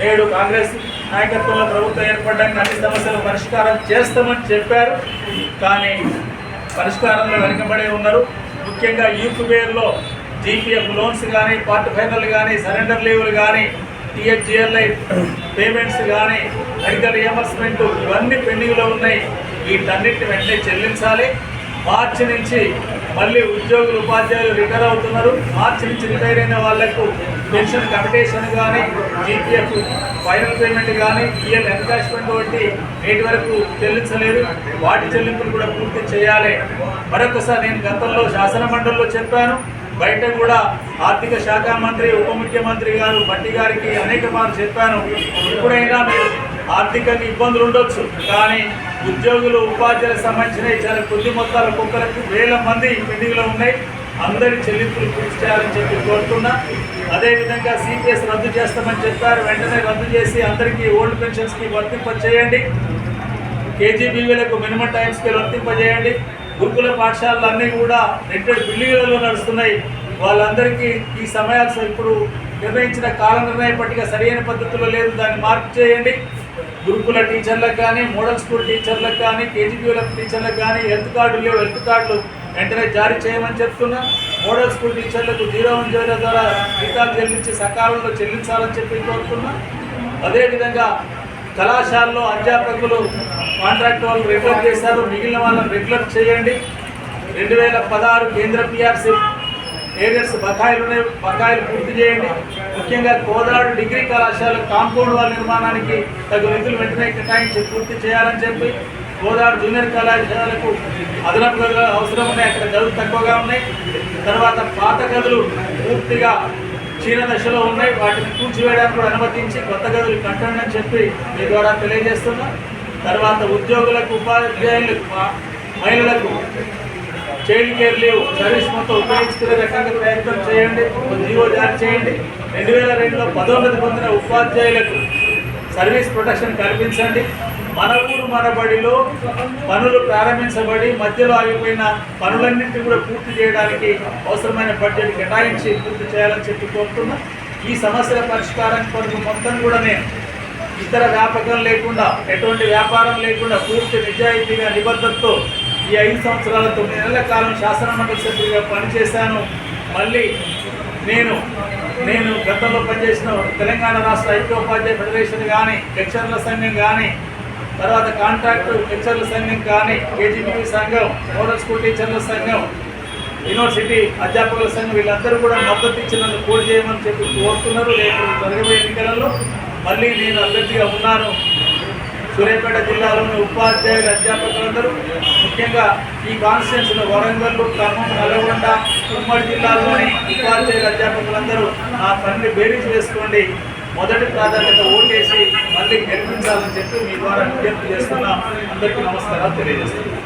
నేడు కాంగ్రెస్ నాయకత్వంలో ప్రభుత్వం ఏర్పడడానికి అన్ని సమస్యలు పరిష్కారం చేస్తామని చెప్పారు. కానీ పరిష్కారంలో వెనుకబడే ఉన్నారు. ముఖ్యంగా యూత్ వేర్లో జీపీఎఫ్ లోన్స్ కానీ పార్ట్ ఫైనల్ కానీ సరెండర్ లీవ్లు కానీ టీహెచ్జిఎల్ఐ పేమెంట్స్ కానీ మెడికల్ రియంబర్స్మెంట్ ఇవన్నీ పెండింగ్లో ఉన్నాయి. వీటన్నిటిని వెంటనే చెల్లించాలి. మార్చి నుంచి మళ్ళీ ఉద్యోగులు ఉపాధ్యాయులు రిటైర్ అవుతున్నారు. మార్చి నుంచి రిటైర్ అయిన వాళ్ళకు పెన్షన్ కమిటేషన్ కానీ జీపీఎఫ్ ఫైనల్ పేమెంట్ కానీ ఈఎల్ ఎన్కాష్మెంట్ వంటి నేటి వరకు చెల్లించలేదు. వాటి చెల్లింపులు కూడా పూర్తి చేయాలి. మరొకసారి నేను గతంలో శాసన మండలిలో చెప్పాను. బయట కూడా ఆర్థిక శాఖ మంత్రి ఉప ముఖ్యమంత్రి గారు బట్టి గారికి అనేక మార్లు చెప్పాను. ఎప్పుడైనా మీరు ఆర్థికంగా ఇబ్బందులు ఉండొచ్చు కానీ ఉద్యోగులు ఉపాధ్యాయులకు సంబంధించిన చాలా కొద్ది మొత్తాల కుక్కలకు వేల మంది పెండింగ్లో ఉన్నాయి. అందరి చెల్లింపులు పూర్తి చేయాలని చెప్పి కోరుతున్నా. అదేవిధంగా సిపిఎస్ రద్దు చేస్తామని చెప్పారు. వెంటనే రద్దు చేసి అందరికీ ఓల్డ్ పెన్షన్స్కి వర్తింప చేయండి కేజీబీవీలకు మినిమం టైం స్కేల్ వర్తింపజేయండి. గురుకుల పాఠశాలలు అన్నీ కూడా రెంటెడ్ బిల్డింగ్లలో నడుస్తున్నాయి. వాళ్ళందరికీ ఈ సమయాలు ఇప్పుడు నిర్ణయించిన కాల నిర్ణయ పట్టిక సరైన పద్ధతిలో లేదు. దాన్ని మార్పు చేయండి. గురుకుల టీచర్లకు కానీ మోడల్ స్కూల్ టీచర్లకు కానీ కేజీబీల టీచర్లకు కానీ హెల్త్ కార్డులు లేవు హెల్త్ కార్డులు వెంటనే జారీ చేయమని చెప్తున్నా. మోడల్ స్కూల్ టీచర్లకు జీరో వన్ జీరో ద్వారా జీతాలు చెల్లించి సకాలంలో చెల్లించాలని చెప్పి కోరుతున్నా. అదేవిధంగా కళాశాలలో అధ్యాపకులు కాంట్రాక్ట్ వాళ్ళు రెగ్యులర్ చేశారు. మిగిలిన వాళ్ళని రెగ్యులర్ చేయండి. రెండు వేల పదహారు కేంద్ర పిఆర్సీ ఏరియర్స్ బకాయిలు ఉన్నాయి బకాయిలు పూర్తి చేయండి. ముఖ్యంగా కోదాడు డిగ్రీ కళాశాల కాంపౌండ్ వాళ్ళ నిర్మాణానికి తగు నిధులు వెంటనే కేటాయించి పూర్తి చేయాలని చెప్పి కోదాడు జూనియర్ కళాశాలకు అదనపు గదులు అవసరం ఉన్నాయి. అక్కడ గదులు తక్కువగా ఉన్నాయి. తర్వాత పాత గదులు పూర్తిగా క్షీణ దశలో ఉన్నాయి. వాటిని కూల్చివేయడానికి కూడా అనుమతించి కొత్త గదులు కట్టండి అని చెప్పి మీ ద్వారా తెలియజేస్తున్నాం. తర్వాత ఉద్యోగులకు ఉపాధ్యాయులకు మహిళలకు చైల్డ్ కేర్ లీవ్. సర్వీస్ మొత్తం ఉపయోగించుకునే రకంగా ప్రయత్నం చేయండి. జీవో జారీ చేయండి. రెండు వేల రెండులో పదోన్నతి పొందిన ఉపాధ్యాయులకు సర్వీస్ ప్రొటెక్షన్ కల్పించండి. మన ఊరు మనబడిలో పనులు ప్రారంభించబడి మధ్యలో ఆగిపోయిన పనులన్నింటినీ కూడా పూర్తి చేయడానికి అవసరమైన బడ్జెట్ కేటాయించి పూర్తి చేయాలని చెప్పి కోరుతున్నా. ఈ సమస్యల పరిష్కారం కొరకు మొత్తం కూడా నేను ఇతర వ్యాపకం లేకుండా ఎటువంటి వ్యాపారం లేకుండా పూర్తి నిజాయితీగా నిబద్ధతతో ఈ ఐదు సంవత్సరాల తొమ్మిది నెలల కాలం శాసనమండలి సభ్యుడిగా పనిచేశాను. మళ్ళీ నేను నేను గతంలో పనిచేసిన తెలంగాణ రాష్ట్ర ఐక్యోపాధ్యాయ ఫెడరేషన్ కానీ లెక్చర్ల సంఘం కానీ తర్వాత కాంట్రాక్ట్ లెక్చర్ల సంఘం కానీ కేజీబీ సంఘం మోడల్ స్కూల్ టీచర్ల సంఘం యూనివర్సిటీ అధ్యాపకుల సంఘం వీళ్ళందరూ కూడా మద్దతు ఇచ్చి నన్ను పోటీ చేయమని చెప్పి కోరుతున్నారు. రేపు జరగబోయే ఎన్నికలలో మళ్ళీ నేను అభ్యర్థిగా ఉన్నాను. సూర్యాపేట జిల్లాలోని ఉపాధ్యాయులు అధ్యాపకులందరూ ముఖ్యంగా ఈ కాన్స్టిట్యూన్సీలో వరంగల్ ఖమ్మం నల్గొండ ఉమ్మడి జిల్లాలోని ఉపాధ్యాయులు అధ్యాపకులందరూ ఆ పనిని బేరీజ్ వేసుకోండి మొదటి ప్రాధాన్యత ఓటేసి మళ్ళీ గెలిపించాలని చెప్పి మీ ద్వారా విజ్ఞప్తి చేస్తున్నా. అందరికీ నమస్కారాలు తెలియజేస్తున్నాను.